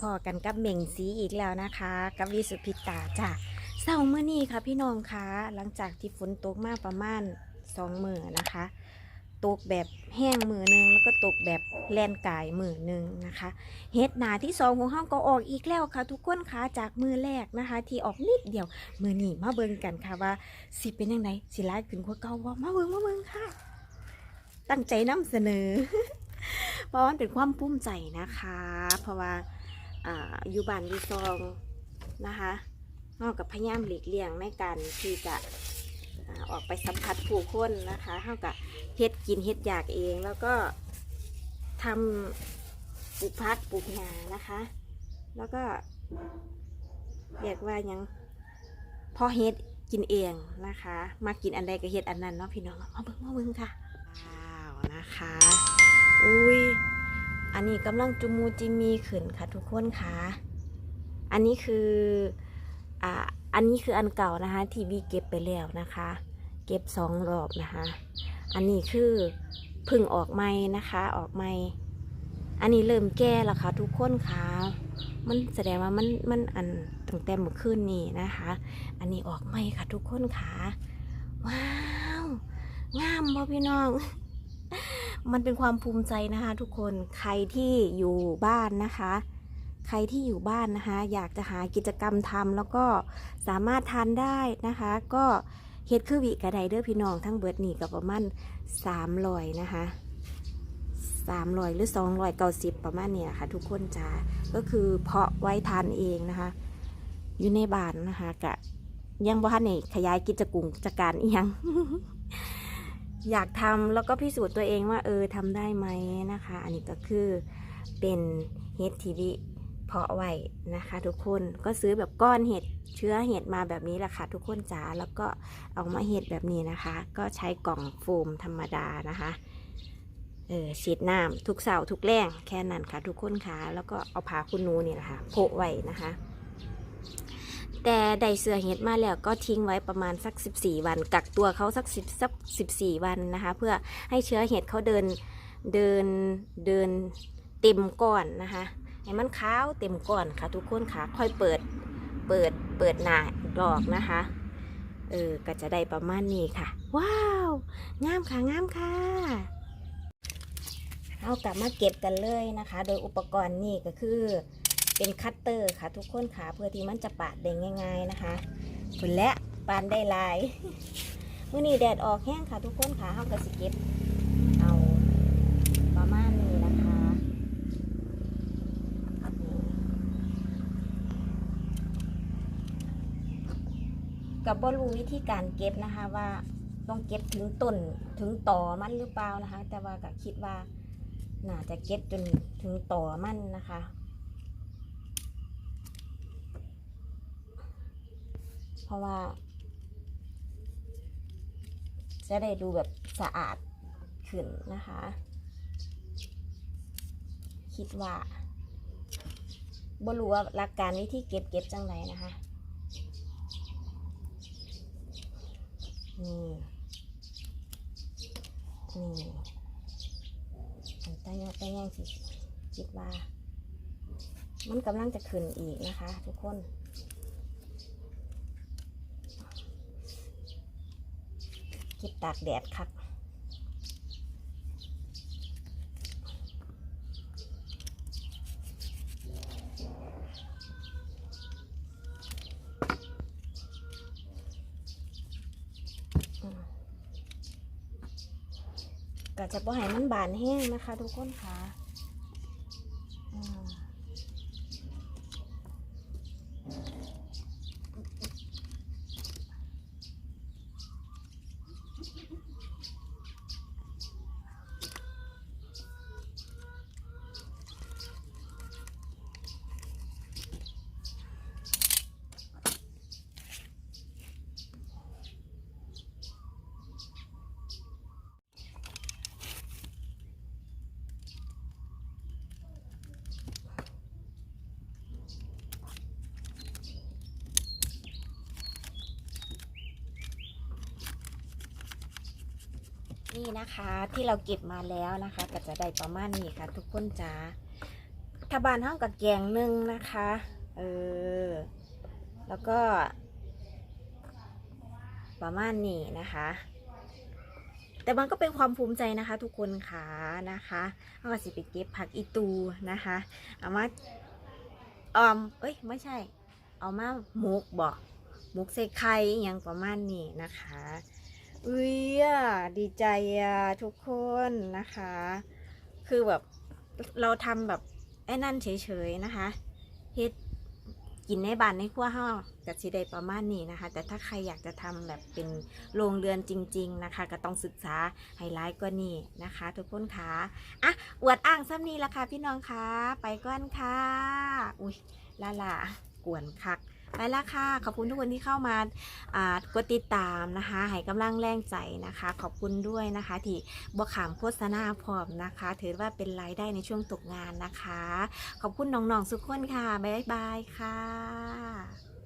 พอกันกับเหม่งสีอีกแล้วนะคะ กับวิสุพิตาจ้ะเศร้าเมื่อนี้ค่ะพี่น้องคะหลังจากที่ฝนตกมากประมาณสองมือนะคะ ตกแบบแห้งมือหนึงแล้วก็ตกแบบแลนกายมือหนึงนะคะเฮ็ดหนาที่สองของห้องก็ออกอีกแล้วค่ะ ทุกคนคะจากมือแรกนะคะ ที่ออกนิดเดียวมือนี้มาเบิ่งกันค่ะว่าสิเป็นยังไงสิร้ายขึ้นกว่าเก่าบ่มาเบิ่งมาเบิ่งค่ะ ตั้งใจนำเสนอเพราะวันเป็นความภูมิใจนะคะ เพราะว่า อยู่บ้านอยู่ซองนะคะนอกกับพยายามหลีกเลี่ยงในการที่จะอออกไปสัมผัสผู้คนนะคะเท่ากับเฮ็ดกินเฮ็ดอยากเองแล้วก็ทำปลูกพักปลูกหญ้านะคะ แล้วก็เรียกว่ายังพอเฮ็ดกินเองนะคะ มากินอันใดก็เฮ็ดอันนั้นเนาะพี่น้องมาเบิ่งมาเบิ่งค่ะว้าวนะคะ อุ้ย อันนี้กำลังจุมูจิมีขึ้นค่ะทุกคนค่ะ อันนี้คืออ่าอันนี้คืออันเก่านะคะ ที่วีเก็บไปแล้วนะคะ เก็บสองรอบนะคะ อันนี้คือพึ่งออกใหม่นะคะ ออกใหม่อันนี้เริ่มแก่แล้วค่ะทุกคนค่ะ มันแสดงว่ามันมันอันตั้งแต่เมื่อคืนนี้นะคะ อันนี้ออกใหม่ค่ะทุกคนค่ะ ว้าว งามบ่พี่น้อง มันเป็นความภูมิใจนะคะทุกคนใครที่อยู่บ้านนะคะ ใครที่อยู่บ้านนะคะ อยากจะหากิจกรรมทำแล้วก็สามารถทานได้นะคะ ก็เฮ็ดคือวิกระไดเด้อพี่น้องทั้งเบิดนี่กับประมาณสามรอยนะคะสามรอยหรือสองรอยเก้าสิบประมาณนี้นะคะทุกคนจ้าก็คือเพาะไว้ทานเองนะคะ อยู่ในบ้านนะคะกะยังบ่ทันนี่ขยายกิจกุงกิจการอีหยัง อยากทำแล้วก็พิสูจน์ตัวเองว่าเออทำได้ไหมนะคะ อันนี้ก็คือเป็นเห็ดทีวีเพาะไว้นะคะ ทุกคนก็ซื้อแบบก้อนเห็ดเชื้อเห็ดมาแบบนี้แหละค่ะทุกคนจ๋าแล้วก็เอามาเห็ดแบบนี้นะคะ ก็ใช้กล่องโฟมธรรมดานะคะเออฉีดน้ำทุกเสาร์ทุกแรงแค่นั้นค่ะ ทุกคนค่ะแล้วก็เอาผ้าคุณนูนี่แหละค่ะโพกไว้นะคะ แต่ได้เสือเห็ดมาแล้วก็ทิ้งไว้ประมาณสัก 14 วัน กักตัวเขาสัก10สัก14 วันนะคะ เพื่อให้เชื้อเห็ดเขาเดินเดินเดินเต็มก้อนนะคะให้มันขาวเต็มก้อนค่ะ ทุกคนค่ะค่อยเปิดเปิดเปิดหน้าดอกนะคะเออก็จะได้ประมาณนี้ค่ะ ว้าวงามค่ะงามค่ะเอากลับมาเก็บกันเลยนะคะ โดยอุปกรณ์นี่ก็คือ เป็นคัตเตอร์ค่ะทุกคนค่ะเพื่อที่มันจะปาดได้ง่าย ๆนะคะผลและปานได้ลายเมื่อนี้แดดออกแห้งค่ะทุกคนค่ะเฮาก็สิเก็บเอาประมาณนี้นะคะกับบรู้วิธีการเก็บนะคะว่าต้องเก็บถึงต้นถึงต่อมันหรือเปล่านะคะ แต่ว่าก็คิดว่าน่าจะเก็บจนถึงต่อมันนะคะ เพราะว่า จะได้ดูแบบสะอาดขึ้นนะคะ คิดว่าบรู้ว่าหลักการวิธีเก็บเก็บจังไรนะคะนี่นี่อันใต้ยอดใต้ย่างสิคิดว่า มันกำลังจะขึ้นอีกนะคะ ทุกคน เก็บตากแดดคักก็จะบ่ให้มันบานแห้งนะคะ ทุกคนค่ะอืม นี่นะคะที่เราเก็บมาแล้วนะคะ ก็จะได้ประมาณนี้ค่ะ ทุกคนจ้าถ้าบ้านเฮากับแกงหนึ่งนะคะเออแล้วก็ ประมาณนี้นะคะ แต่มันก็เป็นความภูมิใจนะคะ ทุกคนค่ะนะคะเอาก็สิไปเก็บผักอีตูนะคะเอามาออมเอ้ยไม่ใช่ เอามาหมกบอกหมกใส่ไข่อย่างประมาณนี้นะคะ อุ้ยดีใจอะทุกคนนะคะ คือแบบเราทำแบบไอ้นั่นเฉยๆนะคะเฮ็ดกินในบ้านในครัวเฮากับสิได้ประมาณนี้นะคะ แต่ถ้าใครอยากจะทำแบบเป็นโรงเรือนจริง ๆนะคะ ก็ต้องศึกษาไฮไลท์กว่านี้นะคะ ทุกคนคะอะอวดอ้างซ้ำนี้ละค่ะพี่น้องคะไปก่อนค่ะ อุ้ยลาลากวนคัก ไปแล้วค่ะ ขอบคุณทุกคนที่เข้ามาากดติดตามนะคะให้กำลังแรงใจนะคะ ขอบคุณด้วยนะคะ ที่บวขามโฆษณาพร้อมนะคะ ถือว่าเป็นรายได้ในช่วงตกงานนะคะ ขอบคุณน้องๆทุกคนค่ะ บ๊ายบายค่ะ